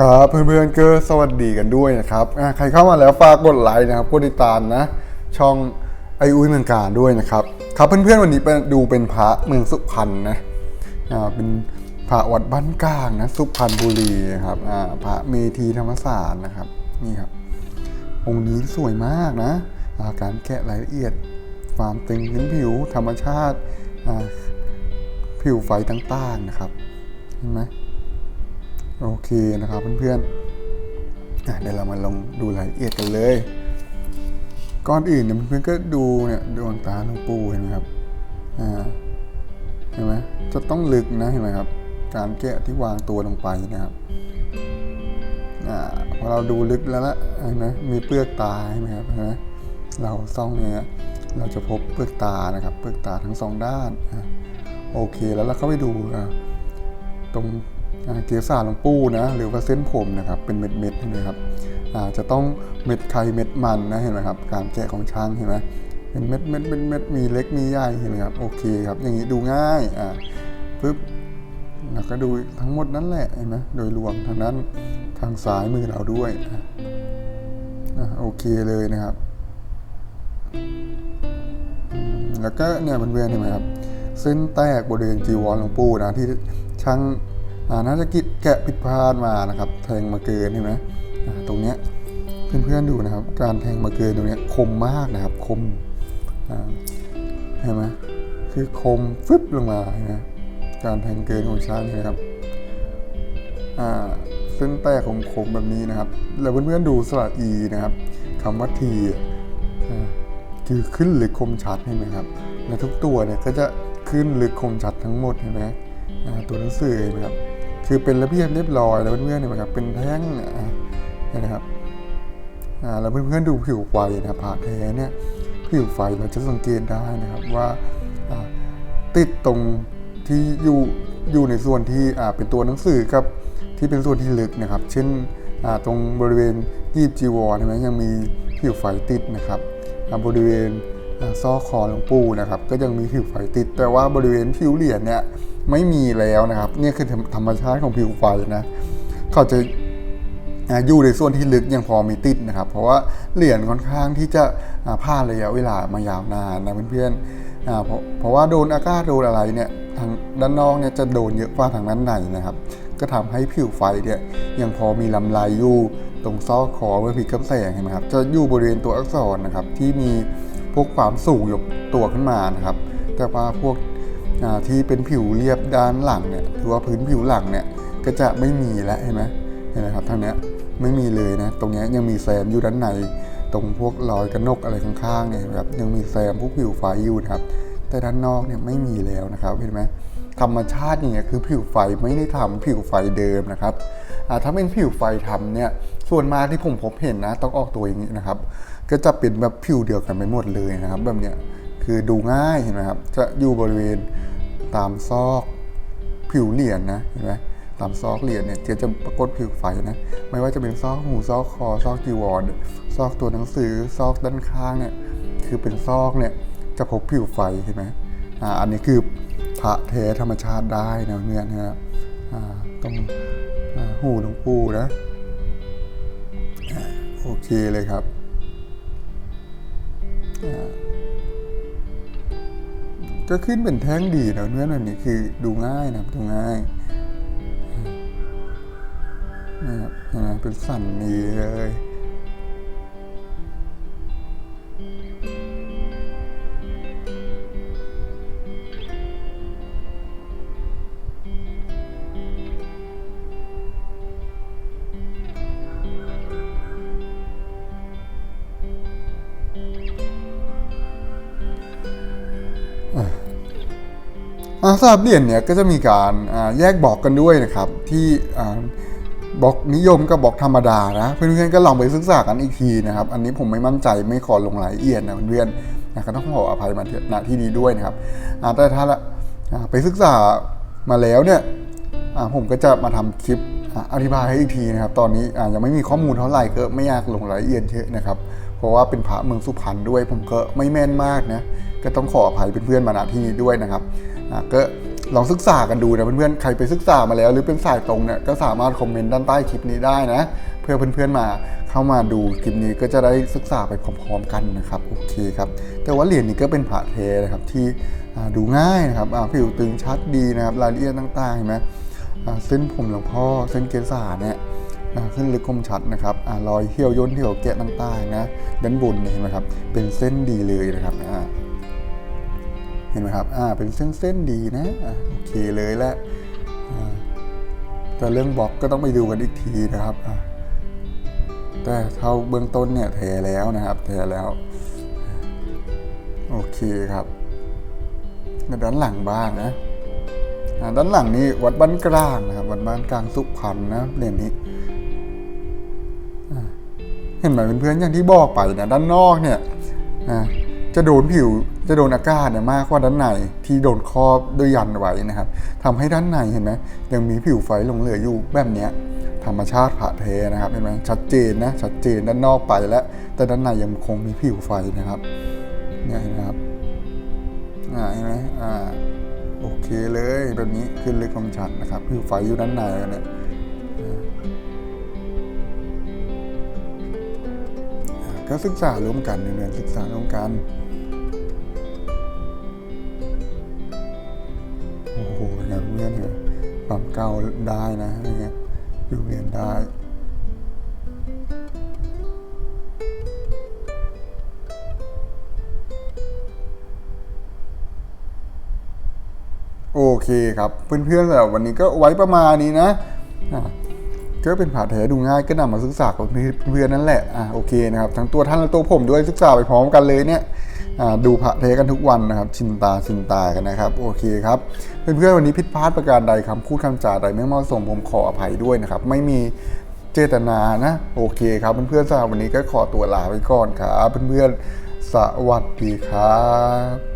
ครับเพื่อนๆก็สวัสดีกันด้วยนะครับใครเข้ามาแล้วฝากกดไลค์นะครับกดติดตามนะ ช่องไออุ้ยเมืองการด้วยนะครับ ครับเพื่อนๆวันนี้ไปดูเป็นพระเมืองสุพรรณนะอ่าเป็นพระวัดบ้านกลางนะสุพรรณบุรีนะครับอ่าพระเมธีธรรมศาสตร์นะครับนี่ครับองค์นี้สวยมากนะาการแกะรายละเอียด ความตึงพื้นผิวธรรมชาติผิวไฟต่างๆนะครับเห็นไหม โอเคนะครับเพื่อนๆเดี๋ยวเรามาลงดูรายละเอียดกันเลย ก่อนอื่นเนี่ยเพื่อนๆก็ดูเนี่ยดวงตาหลวงปู่เห็นไหมครับอ่าเห็นไหมจะต้องลึกนะเห็นไหมครับ การแกะที่วางตัวลงไปนะครับอ่าพอเราดูลึกแล้วละเห็นไหมมีเปลือกตาเห็นไหมครับเห็นไหมเราซ่องเนี่ยเราจะพบเปลือกตานะครับ เปลือกตาทั้งสองด้านอโอเคแล้วเราเข้าไปดูตรง เกสาหลวงปู่นะหรือว่าเส้นผมนะครับเป็นเม็ดเม็ดๆนไหมครับจะต้องเม็ดไข่เม็ดมันนะเห็นไหมครับการแกะของช้างเห็นไหมเป็นเม็ดเม็ดเม็ดเม็ดมีเล็กมีใหญ่เห็นไหมครับโอเคครับอย่างนี้ดูง่ายอ่าปึ๊บแล้วก็ดูทั้งหมดนั่นแหละเห็นไหมโดยรวมทางนั้นทางซ้ายมือเราด้วยอะโอเคเลยนะครับ แล้วก็เนี่ยมันเวียนเห็นไหมครับเส้นแตกบริเวณจีวรหลวงปู่นะที่ช่าง น่าจะกิจแกะผิดพลาดมานะครับ แทงมาเกินเห็นไหมตรงเนี้ยเพื่อนๆดูนะครับ การแทงมาเกินตรงเนี้ยคมมากนะครับ คมเห็นไหมคือคมฟึบลงมาเห็นไหมการแทงเกินของช่างเห็นไหมครับเส้นแตกคมคมๆแบบนี้นะครับ แล้วเพื่อนๆดูสระอีนะครับคำว่าทีคือขึ้นหรือคมชัดเห็นไหมครับ และทุกตัวเนี่ยก็จะขึ้นหรือคมชัดทั้งหมดเห็นไหมตัวหนังสือเห็นไหมครับ คือเป็นระเบียบเรียบร้อยแล้วเพื่อนๆเห็นไหมครับเป็นแท่งนไหมครับแล้วเพื่อนๆดูผิวไฟนะผ่าแท้เนี่ยผิวไฟเราจะสังเกตได้นะครับว่าติดตรงที่อยู่อยู่ในส่วนที่เป็นตัวหนังสือกับที่เป็นส่วนที่ลึกนะครับ เช่นตรงบริเวณยีบจีวรเห็นไหมยังมีผิวไฟติดนะครับบริเวณซอกคอหลวงปู่นะครับ ก็ยังมีผิวไฟติด แต่ว่าบริเวณผิวเหรียญเนี่ย ไม่มีแล้วนะครับ นี่คือธรรมชาติของผิวไฟนะ เขาจะอยู่ในส่วนที่ลึกยังพอมีติดนะครับ เพราะว่าเหรียญค่อนข้างที่จะผ่านระยะเวลามายาวนานนะเพื่อนๆเพราะเพราะว่าโดนอากาศโดนอะไรเนี่ยทางด้านนอกเนี่ยจะโดนเยอะกว่าทางด้านในนะครับ ก็ทำให้ผิวไฟเนี่ยยังพอมีลำลายอยู่ตรงซอกคอเมื่อผิดกับแสงเห็นไหมครับ จะอยู่บริเวณตัวอักษรนะครับที่มีพวกความสูงยกตัวขึ้นมานะครับ แต่ว่าพวก ที่เป็นผิวเรียบด้านหลังเนี่ยหรือว่าพื้นผิวหลังเนี่ยก็จะไม่มีแล้วเห็นไหมเห็นไหมครับทางเนี้ยไม่มีเลยนะตรงเนี้ยยังมีแซมอยู่ด้านใน ตรงพวกรอยกระนกอะไรข้างๆเนี่ยนะครับยังมีแซมพวกผิวไฟอยู่นะครับ แต่ด้านนอกเนี่ยไม่มีแล้วนะครับเห็นไหมธรรมชาติอย่างเงี้ยคือผิวไฟไม่ได้ทำผิวไฟเดิมนะครับถ้าเป็นผิวไฟทำเนี่ยส่วนมากที่ผมพบเห็นนะ ต้องออกตัวอย่างนี้นะครับ ก็จะเป็นแบบผิวเดียวกันไปหมดเลยนะครับ แบบเนี้ยคือดูง่ายเห็นไหมครับจะอยู่บริเวณ ตามซอกผิวเหรียญนะเห็นไหมตามซอกเหรียญเนี่ยจะจะปรากฏผิวไฟนะ ไม่ว่าจะเป็นซอกหูซอกคอซอกจีวรซอกตัวหนังสือซอกด้านข้างเนี่ยคือเป็นซอกเนี่ยจะพบผิวไฟเห็นไหมอ่าอันนี้คือพระแท้ธรรมชาติได้นะเพื่อนะครับอ่าตรงอ่าหูหลวงปู่นะโอเคเลยครับ ก็ขึ้นเป็นแท่งดีนะเนื้อแบบนี้คือดูง่ายนะครับดูง่ายนะครับเป็นสันนีเลย สำหรับเหรียญเนี่ยก็จะมีการแยกบอกกันด้วยนะครับ ที่บอกนิยมกับบล็อกธรรมดานะเพื่อนๆก็ลองไปศึกษากันอีกทีนะครับ อันนี้ผมไม่มั่นใจไม่ขอลงรายละเอียดนะเพื่อนๆนะก็ต้องขออภัยมาณที่นี้ด้วยนะครับแต่ถ้าละไปศึกษามาแล้วเนี่ยผมก็จะมาทำคลิปอธิบายให้อีกทีนะครับ ตอนนี้ยังไม่มีข้อมูลเท่าไหร่ก็ไม่อยากลงรายละเอียดเยอะนะครับ เพราะว่าเป็นพระเมืองสุพรรณด้วย ผมก็ไม่แม่นมากนะก็ต้องขออภัยเพื่อนๆมาณที่นี้ด้วยนะครับ ก็ลองศึกษากันดูนะเพื่อนๆ ใครไปศึกษามาแล้ว หรือเป็นสายตรงเนี่ยก็สามารถคอมเมนต์ด้านใต้คลิปนี้ได้นะ เพื่อเพื่อนๆมาเข้ามาดูคลิปนี้ก็จะได้ศึกษาไปพร้อมๆกันนะครับโอเคครับแต่ว่าเหรียญนี้ก็เป็นผ่าเทนะครับที่ดูง่ายนะครับผิวตึงชัดดีนะครับรายละเอียดต่างๆเห็นไหมเส้นผมหลวงพ่อเส้นเกษาเนี่ยอ่าขึ้นลึกคมชัดนะครับอรอยเหี่ยวย่นเหี่ยวแกะต่างๆนะด้านบนเห็นไหมครับเป็นเส้นดีเลยนะครับ เห็นไหมครับ อ่า เป็นเส้นๆดีนะอ่าโอเคเลยแหละแต่เรื่องบล็อกก็ต้องไปดูกันอีกทีนะครับ แต่เท่าเบื้องต้นเนี่ยเทแล้วนะครับ เทแล้ว โอเคครับด้านหลังบ้างนะอ่าด้านหลังนี่วัดบ้านกลางนะครับ วัดบ้านกลางสุพรรณนะเรียญนี้เห็นไหมเพื่อนๆอย่างที่บอกไปนะด้านนอกเนี่ยอ่า จะโดนผิวจะโดนอากาศเนี่ยมากกว่าด้านในที่โดนครอบด้วยยันไว้นะครับทำให้ด้านในเห็นไหมยังมีผิวไฟหลงเหลืออยู่แบบเนี้ยธรรมชาติผ่าเทนะครับเห็นไหมชัดเจนนะชัดเจนด้านนอกไปแล้ว แต่ด้านในยังคงมีผิวไฟนะครับเนี่ยนไหมครับอ่าเห็นไหมอ่าโอเคเลยแบบนี้ขึ้นเลึกคมชัดนะครับผิวไฟอยู่ด้านในกันเนี่ย ก็ศึกษาร่วมกันเรียนศึกษาร่วมกันโอ้โหอย่างเงี้ยเพื่อนเนี่ยความเก่าได้นะอย่างเงี้ยอยู่เรียนได้โอเคครับ เพื่อนๆสำหรับวันนี้ก็ไว้ประมาณนี้นะ ก็เป็นผ่าแท้ดูง่ายก็นำมาศึกษากับเพื่อนนั่นแหละอะโอเคนะครับทั้งตัวท่านและตัวผมด้วยศึกษาไปพร้อมกันเลยเนี่ยอ่าดูผ่าแท้กันทุกวันนะครับ ชินตาชินตากันนะครับ โอเคครับเพื่อนๆวันนี้ผิดพลาดประการใดคำพูดคำจาใดไม่เหมาะสมผมขออภัยด้วยนะครับ ไม่มีเจตนานะ โอเคครับเพื่อนๆสำหรับวันนี้ก็ขอตัวลาไปก่อนครับเพื่อนๆสวัสดีครับ